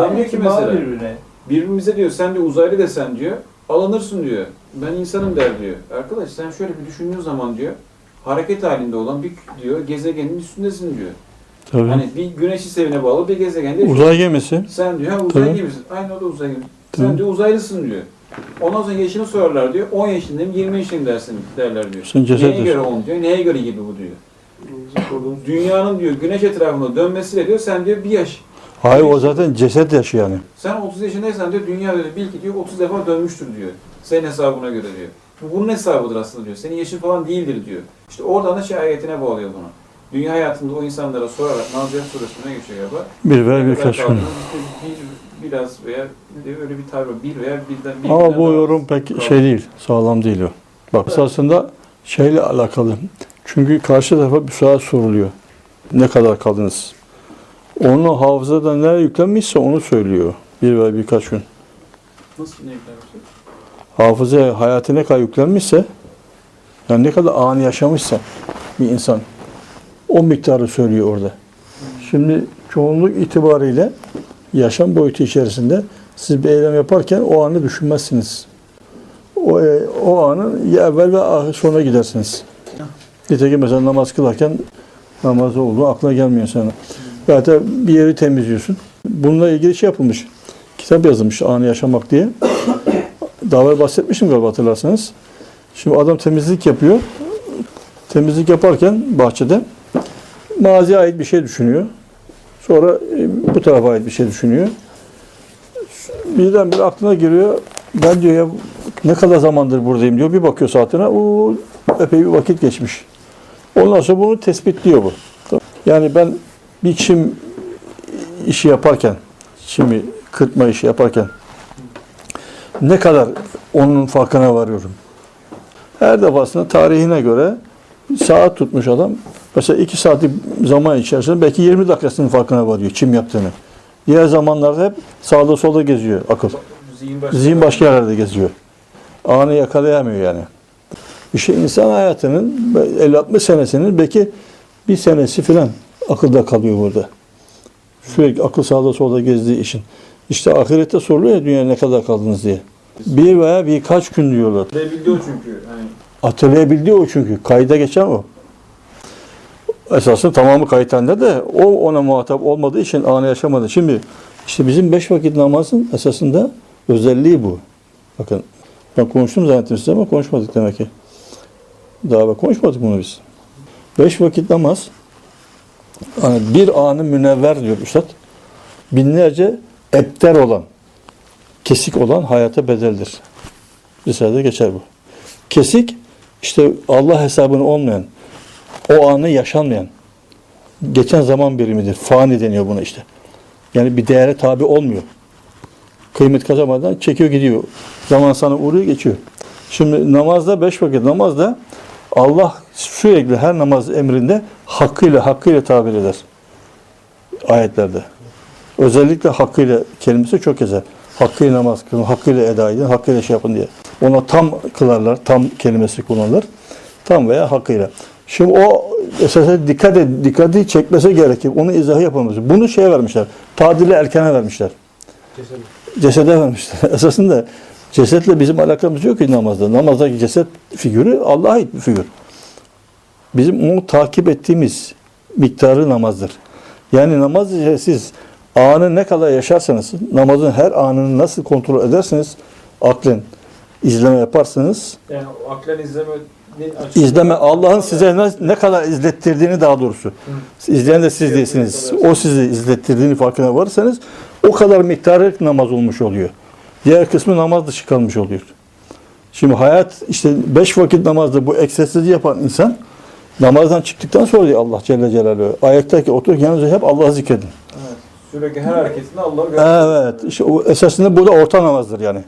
Adam diyor ki mesela birbirine. birbirimize diyor sen diyor uzaylı desen diyor alınırsın diyor. Ben insanım der diyor. Arkadaş sen şöyle bir düşündüğün zaman diyor hareket halinde olan bir diyor gezegenin üstündesin diyor. Tabii. Hani bir güneşi sevine bağlı bir gezegende Uzay gemisi. sen diyor ha uzay Tabii. gibisin. Aynı o da uzay gibi. Sen Tabii. diyor uzaylısın diyor. Ondan sonra yaşını sorarlar diyor. 10 yaşındayım, 20 yaşındayım dersin derler diyor. Sen ceset Neye göre 10 diyor, neye göre gibi bu diyor. Dünyanın diyor güneş etrafında dönmesiyle diyor sen diyor bir yaş. Hayır o zaten ceset yaşı yani. Sen 30 yaşındaysan diyor dünya diyor bil ki diyor 30 defa dönmüştür diyor. Senin hesabına göre diyor. Bu bunun hesabıdır aslında diyor. Senin yaşın falan değildir diyor. İşte oradan da şey ayetine bağlıyor bunu. Dünya hayatında o insanlara sorarak Nazihat suresine geçiyor galiba. Bir veya kadar birkaç gün. bir, biraz veya öyle bir tabir. Bir veya birden bir Ama bu yorum pek kaldı. şey değil, sağlam değil o. Bak esasında şeyle alakalı. Çünkü karşı tarafa bir saat soruluyor. Ne kadar kaldınız? Onun hafızada ne yüklenmişse onu söylüyor. Bir veya birkaç gün. Nasıl ne yüklenmiştir? Hafıza hayatı ne kadar yüklenmişse, yani ne kadar anı yaşamışsa bir insan, o miktarı söylüyor orada. Şimdi çoğunluk itibariyle yaşam boyutu içerisinde siz bir eylem yaparken o anı düşünmezsiniz. O, e, o anın ya evvel ve sona gidersiniz. Nitekim mesela namaz kılarken namazı olduğu aklına gelmiyor sana. Zaten bir yeri temizliyorsun. Bununla ilgili şey yapılmış. Kitap yazılmış anı yaşamak diye. Daha evvel bahsetmiştim galiba hatırlarsanız. Şimdi adam temizlik yapıyor. Temizlik yaparken bahçede maziye ait bir şey düşünüyor. Sonra e, bu tarafa ait bir şey düşünüyor. Birden bir aklına giriyor. Ben diyor ya ne kadar zamandır buradayım diyor. Bir bakıyor saatine. O epey bir vakit geçmiş. Ondan sonra bunu tespitliyor bu. Yani ben bir çim işi yaparken, çimi kırpma işi yaparken ne kadar onun farkına varıyorum. Her defasında tarihine göre saat tutmuş adam. Mesela iki saatlik zaman içerisinde belki 20 dakikasının farkına varıyor çim yaptığını. Diğer zamanlarda hep sağda solda geziyor akıl. Zihin başka. Zihin başka yerlerde geziyor. Anı yakalayamıyor yani. İşte insan hayatının 50-60 senesinin belki bir senesi filan akılda kalıyor burada. Sürekli akıl sağda solda gezdiği için. İşte ahirette soruluyor ya dünya ne kadar kaldınız diye. Bir veya birkaç gün diyorlar. Ve biliyor çünkü. Hani Hatırlayabildiği o çünkü. Kayda geçen o. Esasında tamamı kayıt halinde de o ona muhatap olmadığı için anı yaşamadı. Şimdi işte bizim beş vakit namazın esasında özelliği bu. Bakın ben konuştum zannettim size ama konuşmadık demek ki. Daha ben konuşmadık bunu biz. Beş vakit namaz hani bir anı münevver diyor Üstad. Binlerce ebter olan, kesik olan hayata bedeldir. Risalede geçer bu. Kesik işte Allah hesabını olmayan, o anı yaşanmayan, geçen zaman birimidir. Fani deniyor buna işte. Yani bir değere tabi olmuyor. Kıymet kazanmadan çekiyor gidiyor. Zaman sana uğruyor geçiyor. Şimdi namazda beş vakit namazda Allah sürekli her namaz emrinde hakkıyla hakkıyla tabir eder. Ayetlerde. Özellikle hakkıyla kelimesi çok güzel. Hakkıyla namaz kılın, hakkıyla eda edin, hakkıyla şey yapın diye. Ona tam kılarlar, tam kelimesi kullanılır. Tam veya hakkıyla. Şimdi o esasında dikkat et, dikkati çekmesi gerekir. Onun izahı yapamaz. Bunu şeye vermişler. Tadile erkene vermişler. Cesede vermişler. Esasında cesetle bizim alakamız yok ki namazda. Namazdaki ceset figürü Allah'a ait bir figür. Bizim onu takip ettiğimiz miktarı namazdır. Yani namaz ile siz anı ne kadar yaşarsanız, namazın her anını nasıl kontrol ederseniz, aklen izleme yaparsanız, yani aklen açısından- izleme Allah'ın size ne, ne kadar izlettirdiğini daha doğrusu. İzleyen de siz değilsiniz. O sizi izlettirdiğini farkına varırsanız o kadar miktarı namaz olmuş oluyor. Diğer kısmı namaz dışı kalmış oluyor. Şimdi hayat işte beş vakit namazda bu egzersizi yapan insan namazdan çıktıktan sonra diyor Allah Celle Celaluhu ayaktaki otururken yalnız hep Allah'ı zikredin. Evet. Sürekli her hareketinde Allah'ı görüyor. Evet. işte o esasında burada orta namazdır yani.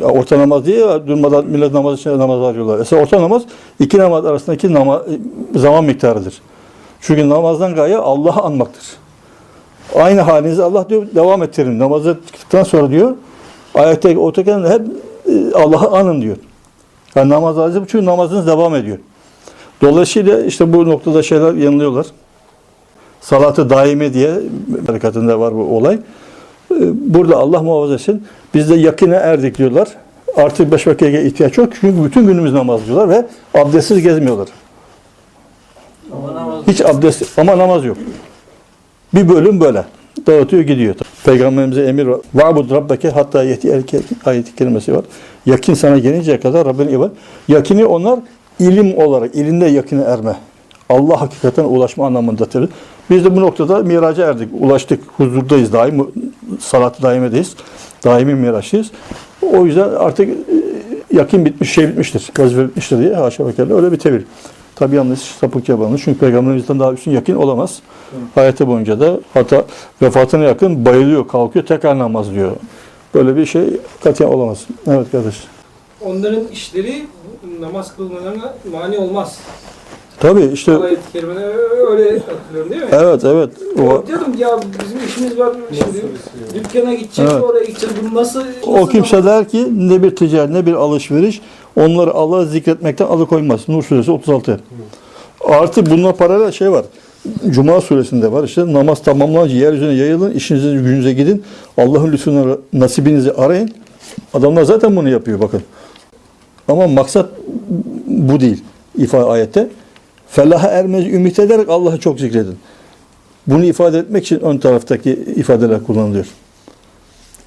Ya orta namaz diye durmadan millet namaz için namaz arıyorlar. Esas orta namaz iki namaz arasındaki nama, zaman miktarıdır. Çünkü namazdan gaye Allah'ı anmaktır. Aynı halinizi Allah diyor devam ettirin. Namazı çıktıktan sonra diyor ayette otururken hep e, Allah'ı anın diyor. Yani namaz lazım çünkü namazınız devam ediyor. Dolayısıyla işte bu noktada şeyler yanılıyorlar. salatı daime diye harekatında var bu olay. Ee, Burada Allah muhafaza etsin. Biz de yakine erdik diyorlar. Artık beş vakite ihtiyaç yok. Çünkü bütün günümüz namaz diyorlar ve abdestsiz gezmiyorlar. Ama namaz Hiç abdest ama namaz yok. Bir bölüm böyle. Dağıtıyor gidiyor. Peygamberimize emir var. Va'bud rabbeke hatta yeti erkek ayeti kelimesi var. Yakin sana gelinceye kadar Rabbine ibadet. Yakini onlar ilim olarak, ilimde yakine erme. Allah hakikaten ulaşma anlamındadır. Biz de bu noktada miraca erdik. Ulaştık. Huzurdayız daim. Salat daimedeyiz. Daimi miraçlıyız. O yüzden artık e, yakin bitmiş, şey bitmiştir. Vazife bitmiştir diye haşa ve öyle bir tevil. Tabi yanlış sapık yabanlı. Çünkü peygamberimizden daha üstün yakin olamaz. Hayatı boyunca da hatta vefatına yakın bayılıyor, kalkıyor, tekrar namaz diyor. Böyle bir şey katiyen olamaz. Evet kardeş. onların işleri namaz kılmalarına mani olmaz. Tabii işte öyle hatırlıyorum değil mi? evet evet. O, Diyordum ya bizim işimiz var şimdi. Dükkana gideceğiz, Evet. oraya gideceğiz. Bu nasıl, o nasıl kimse der ki ne bir ticaret ne bir alışveriş onları Allah'ı zikretmekten alıkoymaz. Nur suresi 36. Artı bununla paralel şey var. Cuma suresinde var işte namaz tamamlanınca yeryüzüne yayılın, işinize gücünüze gidin. Allah'ın lütfuna nasibinizi arayın. Adamlar zaten bunu yapıyor bakın. Ama maksat bu değil ifade ayette. Felaha ermenizi ümit ederek Allah'ı çok zikredin. Bunu ifade etmek için ön taraftaki ifadeler kullanılıyor.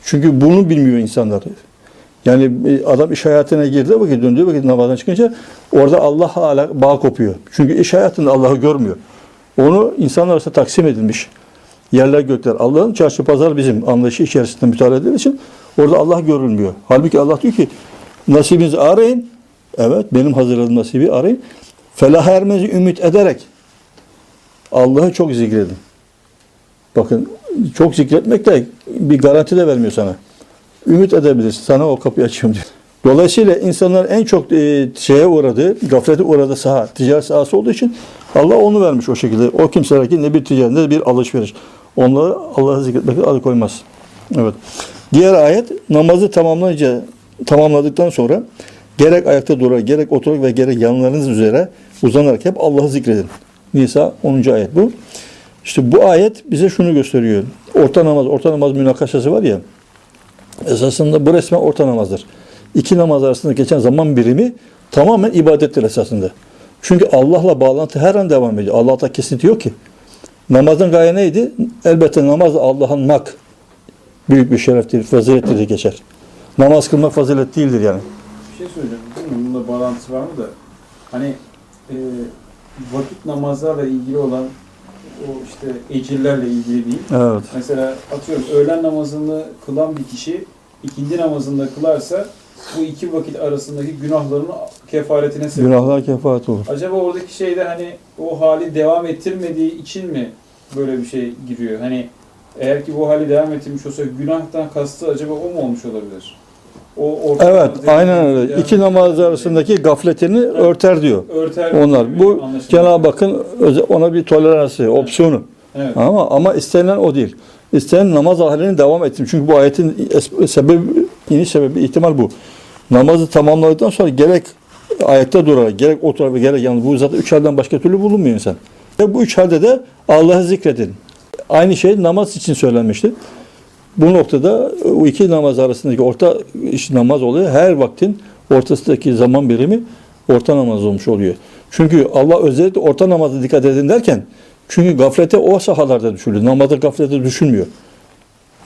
Çünkü bunu bilmiyor insanlar. Yani adam iş hayatına girdi vakit döndüğü vakit namazdan çıkınca orada Allah hala bağ kopuyor. Çünkü iş hayatında Allah'ı görmüyor. Onu insanlar arasında taksim edilmiş. Yerler gökler. Allah'ın çarşı pazar bizim anlayışı içerisinde müteala edildiği için orada Allah görülmüyor. Halbuki Allah diyor ki nasibinizi arayın. Evet benim hazırladığım nasibi arayın. Felah ermenizi ümit ederek Allah'ı çok zikredin. Bakın çok zikretmek de bir garanti de vermiyor sana. Ümit edebilirsin. Sana o kapıyı açıyorum diyor. Dolayısıyla insanlar en çok e, şeye uğradığı, gaflete uğradığı saha, ticaret sahası olduğu için Allah onu vermiş o şekilde. O kimseler ki ne bir ticaret ne bir alışveriş. Onları Allah'ı zikretmekten alıkoymaz. Evet. Diğer ayet namazı tamamlayınca tamamladıktan sonra gerek ayakta durarak, gerek oturarak ve gerek yanlarınız üzere uzanarak hep Allah'ı zikredin. Nisa 10. ayet bu. İşte bu ayet bize şunu gösteriyor. Orta namaz, orta namaz münakaşası var ya. Esasında bu resmen orta namazdır. İki namaz arasında geçen zaman birimi tamamen ibadettir esasında. Çünkü Allah'la bağlantı her an devam ediyor. Allah'ta kesinti yok ki. Namazın gaye neydi? Elbette namaz Allah'ın mak. Büyük bir şereftir, fazilettir geçer. Namaz kılmak fazilet değildir yani. Şey söyleyeceğim. Bilmiyorum bununla bağlantısı var mı da. Hani e, vakit namazlarla ilgili olan o işte ecirlerle ilgili değil. Evet. Mesela atıyorum öğlen namazını kılan bir kişi ikindi namazında kılarsa bu iki vakit arasındaki günahların kefaretine sebep. Günahlar kefaret olur. Acaba oradaki şeyde hani o hali devam ettirmediği için mi böyle bir şey giriyor? Hani eğer ki bu hali devam ettirmiş olsa günahtan kastı acaba o mu olmuş olabilir? O Evet, aynen öyle. devam- İki namaz arasındaki gafletini örter diyor. örter Onlar. Bu. Cenab-ı Hakk'ın ona bir toleransı, opsiyonu. Evet. Ama ama istenilen o değil. İstenen namaz halini devam ettim. Çünkü bu ayetin sebebi, iniş sebebi ihtimal bu. Namazı tamamladıktan sonra gerek ayakta durarak, gerek oturarak gerek yalnız bu zaten üç halden başka türlü bulunmuyor insan. Ve bu üç halde de Allah'ı zikredin. Aynı şey namaz için söylenmişti. Bu noktada o iki namaz arasındaki orta iş namaz oluyor. Her vaktin ortasındaki zaman birimi orta namaz olmuş oluyor. Çünkü Allah özellikle orta namaza dikkat edin derken çünkü gaflete o sahalarda düşülüyor. Namazda gaflete düşünmüyor.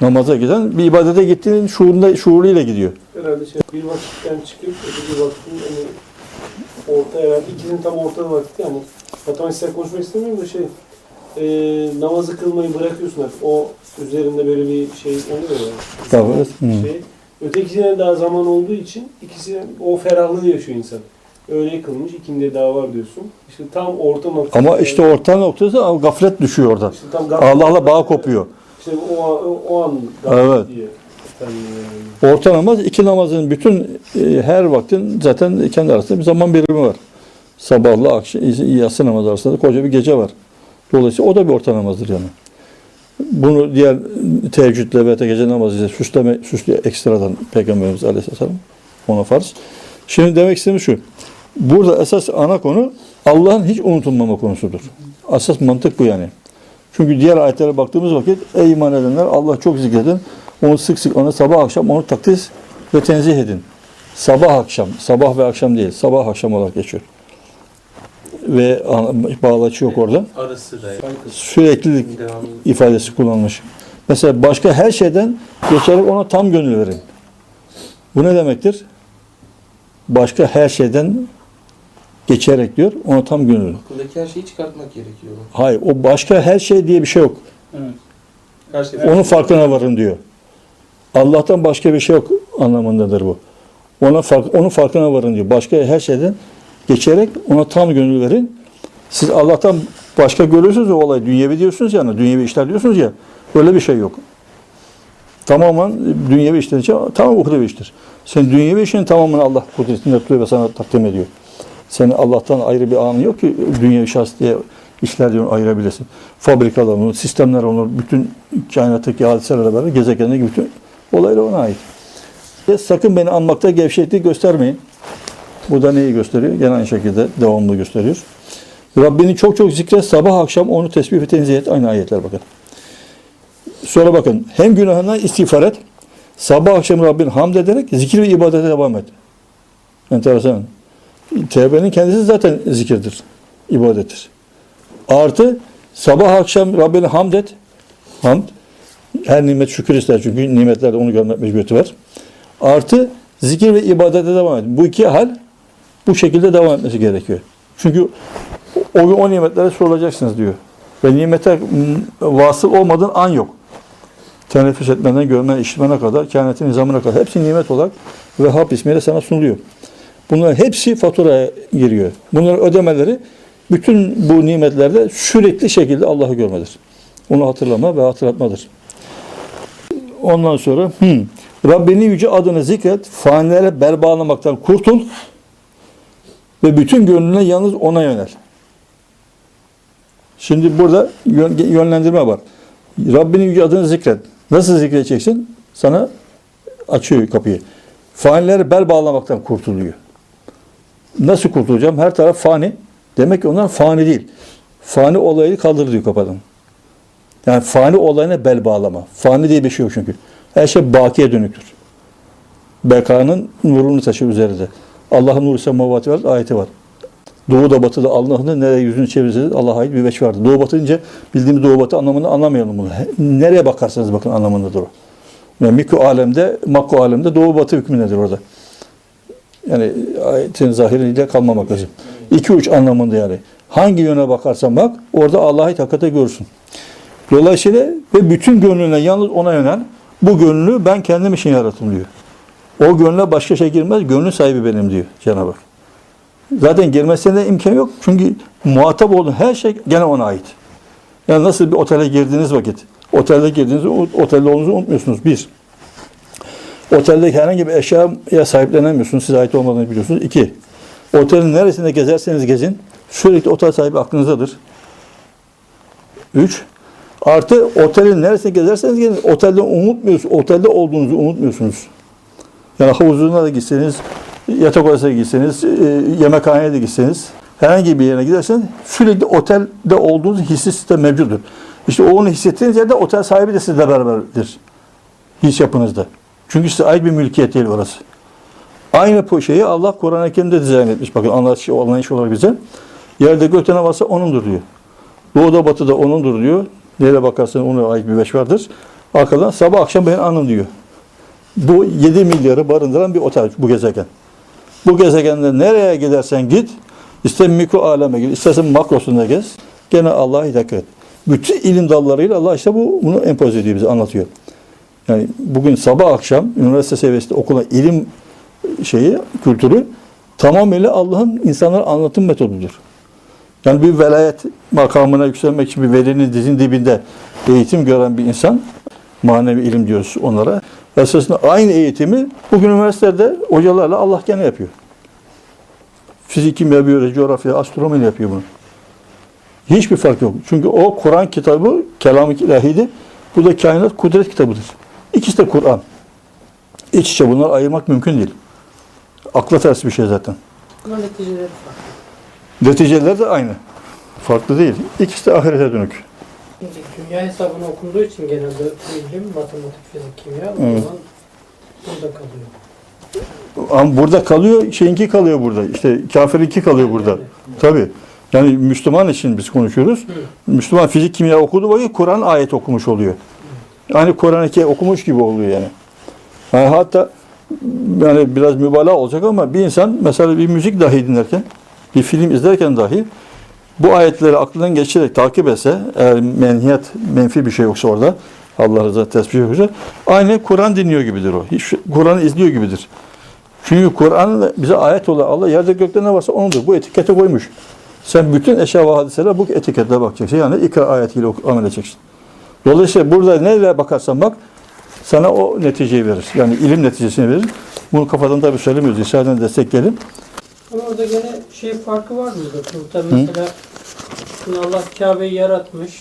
Namaza giden bir ibadete gittiğinin şuurunda, şuuruyla gidiyor. Herhalde şey bir vakitten çıkıp öbür vaktin hani orta herhalde ikisinin tam orta vakti yani matematiksel konuşmak istemiyorum da şey e, namazı kılmayı bırakıyorsun artık. O üzerinde böyle bir şey oluyor ya. Tabii. Şey. Ötekisine daha zaman olduğu için ikisi o ferahlığı yaşıyor insan. Öyle kılmış, ikinde daha var diyorsun. İşte tam orta nokta. Ama işte orta noktası ama gaflet düşüyor orada. İşte tam gaf- Allah'la bağ kopuyor. İşte o, o, o an gaflet Evet. diye. Yani, Orta namaz iki namazın bütün e, her vaktin zaten kendi arasında bir zaman birimi var. Sabahla akşam yatsı namazı arasında koca bir gece var. Dolayısıyla o da bir orta namazdır yani. Bunu diğer teheccüdle ve gece namazıyla süsleme, süslüyor ekstradan Peygamberimiz Aleyhisselam ona farz. Şimdi demek istediğim şu. Burada esas ana konu Allah'ın hiç unutulmama konusudur. Asas mantık bu yani. Çünkü diğer ayetlere baktığımız vakit ey iman edenler Allah çok zikredin. Onu sık sık onu sabah akşam onu takdis ve tenzih edin. Sabah akşam, sabah ve akşam değil, sabah akşam olarak geçiyor. Ve bağlaçı yok orada. Süreklilik ifadesi kullanılmış. Mesela başka her şeyden geçerek ona tam gönül verin. Bu ne demektir? Başka her şeyden geçerek diyor, ona tam gönül verin. Akıldaki her şeyi çıkartmak gerekiyor. Hayır, o başka her şey diye bir şey yok. Her şey. Onun farkına varın diyor. Allah'tan başka bir şey yok anlamındadır bu. Ona fark, onun farkına varın diyor. Başka her şeyden geçerek ona tam gönül verin. Siz Allah'tan başka görüyorsunuz o olay. Dünyevi diyorsunuz yani. Dünyevi işler diyorsunuz ya. Öyle bir şey yok. Tamamen dünyevi işler için tamam uhrevi iştir. Sen dünyevi işin tamamını Allah kudretinde tutuyor ve sana takdim ediyor. Senin Allah'tan ayrı bir anı yok ki dünyevi şahs diye işler diyor ayırabilirsin. Fabrikalar olur, sistemler olur, bütün kainattaki hadiselerle beraber gezegendeki bütün olaylar ona ait. Ve sakın beni anmakta gevşeklik göstermeyin. Bu da neyi gösteriyor? Gene aynı şekilde devamlı gösteriyor. Rabbini çok çok zikret, sabah akşam onu tesbih ve tenzih et. Aynı ayetler bakın. Sonra bakın, hem günahından istiğfar et, sabah akşam Rabbini hamd ederek zikir ve ibadete devam et. Enteresan. Tevbenin kendisi zaten zikirdir, ibadettir. Artı sabah akşam Rabbini hamd et. Hamd. Her nimet şükür ister çünkü nimetlerde onu görmek mecburiyeti var. Artı zikir ve ibadete devam et. Bu iki hal bu şekilde devam etmesi gerekiyor. Çünkü o gün o nimetlere sorulacaksınız diyor. Ve nimete vasıl olmadığın an yok. Teneffüs etmeden, görmeden, işitmene kadar, kainatin nizamına kadar hepsi nimet olarak Vehhab ismiyle sana sunuluyor. Bunların hepsi faturaya giriyor. Bunların ödemeleri bütün bu nimetlerde sürekli şekilde Allah'ı görmedir. Onu hatırlama ve hatırlatmadır. Ondan sonra hmm, Rabbinin yüce adını zikret, fanilere bel bağlamaktan kurtul ve bütün gönlüne yalnız ona yönel. Şimdi burada yön- yönlendirme var. Rabbinin yüce adını zikret. Nasıl zikredeceksin? Sana açıyor kapıyı. Fanilere bel bağlamaktan kurtuluyor. Nasıl kurtulacağım? Her taraf fani. Demek ki onlar fani değil. Fani olayı kaldır diyor kapadan. Yani fani olayına bel bağlama. Fani diye bir şey yok çünkü. Her şey bakiye dönüktür. Bekanın nurunu taşır üzerinde. Allah'ın nuru semavati var, ayeti var. Doğuda batıda Allah'ın nereye yüzünü çevirirseniz Allah'a ait bir veç vardır. Doğu batı deyince bildiğimiz doğu batı anlamını anlamayalım bunu. Nereye bakarsanız bakın anlamındadır o. Yani mikro alemde, makro alemde doğu batı hükmündedir orada. Yani ayetin zahiriyle kalmamak lazım. İki uç anlamında yani. Hangi yöne bakarsan bak orada Allah'ı hakikate görürsün. Dolayısıyla ve bütün gönlüne yalnız ona yönel. Bu gönlü ben kendim için yarattım diyor. O gönle başka şey girmez. Gönlün sahibi benim diyor Cenab-ı Hak. Zaten girmesine de imkan yok. Çünkü muhatap olduğun her şey gene ona ait. Yani nasıl bir otele girdiğiniz vakit, otelde girdiğinizde o- otelde olduğunuzu unutmuyorsunuz. Bir, otelde herhangi bir eşyaya sahiplenemiyorsunuz. Size ait olmadığını biliyorsunuz. İki, otelin neresinde gezerseniz gezin, sürekli otel sahibi aklınızdadır. Üç, artı otelin neresinde gezerseniz gezin, otelde unutmuyorsunuz, otelde olduğunuzu unutmuyorsunuz. Yani havuzuna da gitseniz, yatak odasına gitseniz, e, yemekhaneye de gitseniz, herhangi bir yere giderseniz sürekli otelde olduğunuz hissi sizde mevcuttur. İşte o onu hissettiğiniz yerde otel sahibi de sizle beraberdir. His yapınızda. Çünkü size ait bir mülkiyet değil orası. Aynı bu şeyi Allah Kur'an-ı Kerim'de dizayn etmiş. Bakın anlayış, anlayış olarak bize. Yerde gökte ne varsa onundur diyor. Doğuda batıda onundur diyor. Nereye bakarsan ona ait bir beş vardır. Arkadan sabah akşam benim anım diyor. Bu 7 milyarı barındıran bir otel bu gezegen. Bu gezegende nereye gidersen git, ister mikro aleme git, istersen makrosunda gez, gene Allah'a dikkat et. Bütün ilim dallarıyla Allah işte bu bunu empoze ediyor bize, anlatıyor. Yani bugün sabah akşam üniversite seviyesinde okula ilim şeyi, kültürü tamamıyla Allah'ın insanlara anlatım metodudur. Yani bir velayet makamına yükselmek için bir velinin dizin dibinde eğitim gören bir insan, manevi ilim diyoruz onlara. Esasında aynı eğitimi bugün üniversitede hocalarla Allah gene yapıyor. Fizik, kimya, biyoloji, coğrafya, astronomi yapıyor bunu. Hiçbir fark yok. Çünkü o Kur'an kitabı kelam-ı ilahiydi. Bu da kainat kudret kitabıdır. İkisi de Kur'an. İç içe bunları ayırmak mümkün değil. Akla ters bir şey zaten. Ama neticeleri farklı. Neticeler de aynı. Farklı değil. İkisi de ahirete dönük. Dünya hesabına okunduğu için genelde bu ilim, matematik, fizik, kimya o Evet. zaman burada kalıyor. Ama burada kalıyor, şeyinki kalıyor burada. İşte kafirinki kalıyor burada. Yani, Tabii. Yani Müslüman için biz konuşuyoruz. Hı. Müslüman fizik, kimya okuduğu vakit Kur'an ayet okumuş oluyor. Yani Kur'an-ı okumuş gibi oluyor yani. yani. Hatta yani biraz mübalağa olacak ama bir insan mesela bir müzik dahi dinlerken, bir film izlerken dahi bu ayetleri aklından geçirerek takip etse, eğer menhiyat, menfi bir şey yoksa orada, Allah rızası tesbih yoksa, aynı Kur'an dinliyor gibidir o. Kur'an'ı izliyor gibidir. Çünkü Kur'an bize ayet olan Allah yerde gökte ne varsa onudur. Bu etikete koymuş. Sen bütün eşya ve hadiselere bu etiketle bakacaksın. Yani ikra ayetiyle amel edeceksin. Dolayısıyla burada nereye bakarsan bak sana o neticeyi verir. Yani ilim neticesini verir. Bunu kafadan tabii söylemiyoruz. İsa'dan destekleyelim. Ama orada gene şey farkı var mıdır? Burada mesela şimdi Allah Kabe'yi yaratmış.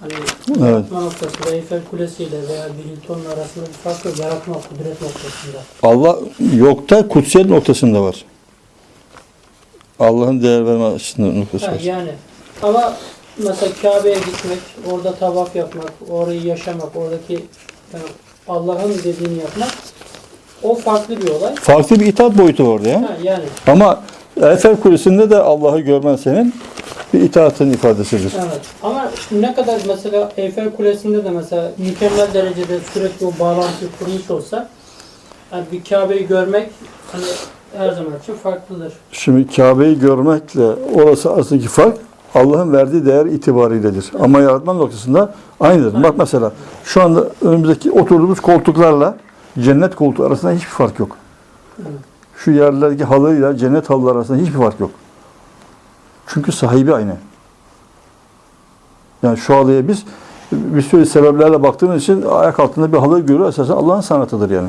Hani Evet. yaratma noktasında Eyfel Kulesi ile veya bir Hilton'un arasında bir fark yok. Yaratma, kudret noktasında. Allah yokta kutsiyet noktasında var. Allah'ın değer verme açısından noktası Ha, var. yani ama mesela Kabe'ye gitmek, orada tavaf yapmak, orayı yaşamak, oradaki yani Allah'ın dediğini yapmak o farklı bir olay. Farklı bir itaat boyutu orada ya. Ha, yani Ama Eiffel Kulesi'nde de Allah'ı görmen senin bir itaatın ifadesidir. evet. Ama ne kadar mesela Eyfel Kulesi'nde de mesela mükemmel derecede sürekli o bağlantıyı kurmuş olsa yani bir Kabe'yi görmek hani her zaman için farklıdır. Şimdi Kabe'yi görmekle orası arasındaki fark Allah'ın verdiği değer itibariyledir. Ama yaratma noktasında aynıdır. Bak mesela şu anda önümüzdeki oturduğumuz koltuklarla cennet koltuğu arasında hiçbir fark yok. Şu yerlerdeki halıyla cennet halıları arasında hiçbir fark yok. Çünkü sahibi aynı. Yani şu halıya biz bir sürü sebeplerle baktığımız için ayak altında bir halı görüyor. Esasen Allah'ın sanatıdır yani.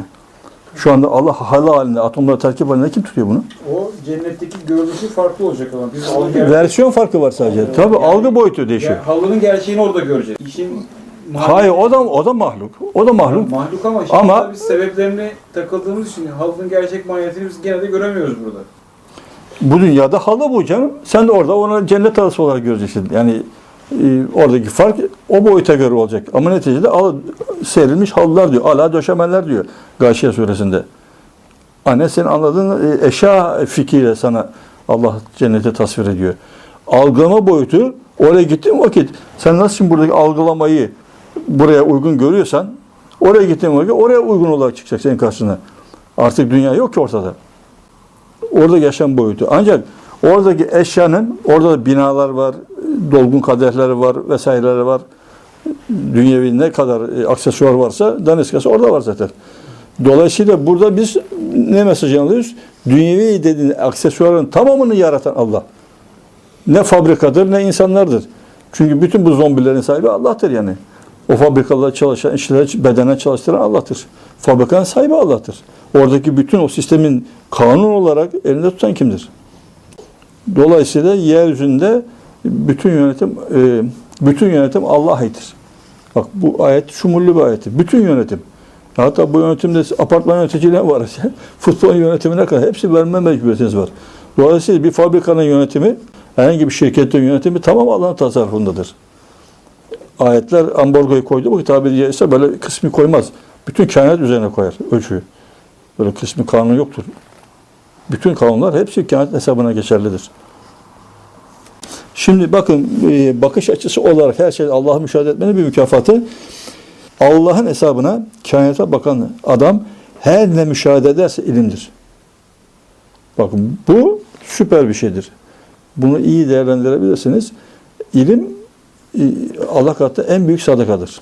Şu anda Allah halı halinde, atomları terkip halinde kim tutuyor bunu? O cennetteki görünüşü farklı olacak ama biz algı Versiyon farkı var sadece. Tabii algı boyutu değişiyor. Ya, halının gerçeğini orada göreceğiz. İşin Hayır o da o da mahluk. O da mahluk. Mahluk ama şimdi Ama- biz sebeplerine takıldığımız için halının gerçek mahiyetini biz gene de göremiyoruz burada. Bu dünyada halı bu canım. Sen de orada ona cennet halısı olarak göreceksin. Yani e, oradaki fark o boyuta göre olacak. Ama neticede al, serilmiş halılar diyor. Ala döşemeler diyor Gâşiye suresinde. Anne senin anladığın e, eşya fikriyle sana Allah cenneti tasvir ediyor. Algılama boyutu oraya gittiğin vakit sen nasıl şimdi buradaki algılamayı buraya uygun görüyorsan oraya gittiğin vakit oraya uygun olarak çıkacak senin karşına. Artık dünya yok ki ortada. Orada yaşam boyutu. Ancak oradaki eşyanın, orada da binalar var, dolgun kadehleri var, vesaireleri var. Dünyevi ne kadar e, aksesuar varsa daniskası orada var zaten. Dolayısıyla burada biz ne mesajı alıyoruz? Dünyevi dediğin aksesuarın tamamını yaratan Allah. Ne fabrikadır ne insanlardır. Çünkü bütün bu zombilerin sahibi Allah'tır yani. O fabrikalarda çalışan, işleri bedenen çalıştıran Allah'tır. Fabrikanın sahibi Allah'tır. Oradaki bütün o sistemin kanun olarak elinde tutan kimdir? Dolayısıyla yeryüzünde bütün yönetim e, bütün yönetim Allah'a aittir. Bak bu ayet şumurlu bir ayettir. Bütün yönetim. Hatta bu yönetimde apartman yöneticileri var. Futbol yönetimine kadar hepsi verme mecburiyetiniz var. Dolayısıyla bir fabrikanın yönetimi, herhangi bir şirketin yönetimi tamam Allah'ın tasarrufundadır. Ayetler ambargoyu koydu. Bu tabiri caizse böyle kısmı koymaz. Bütün kainat üzerine koyar ölçüyü. Böyle kısmı kanun yoktur. Bütün kanunlar hepsi kainat hesabına geçerlidir. Şimdi bakın e, bakış açısı olarak her şey Allah'ı müşahede etmenin bir mükafatı. Allah'ın hesabına kainata bakan adam her ne müşahede ederse ilimdir. Bakın bu süper bir şeydir. Bunu iyi değerlendirebilirsiniz. İlim Allah katında en büyük sadakadır.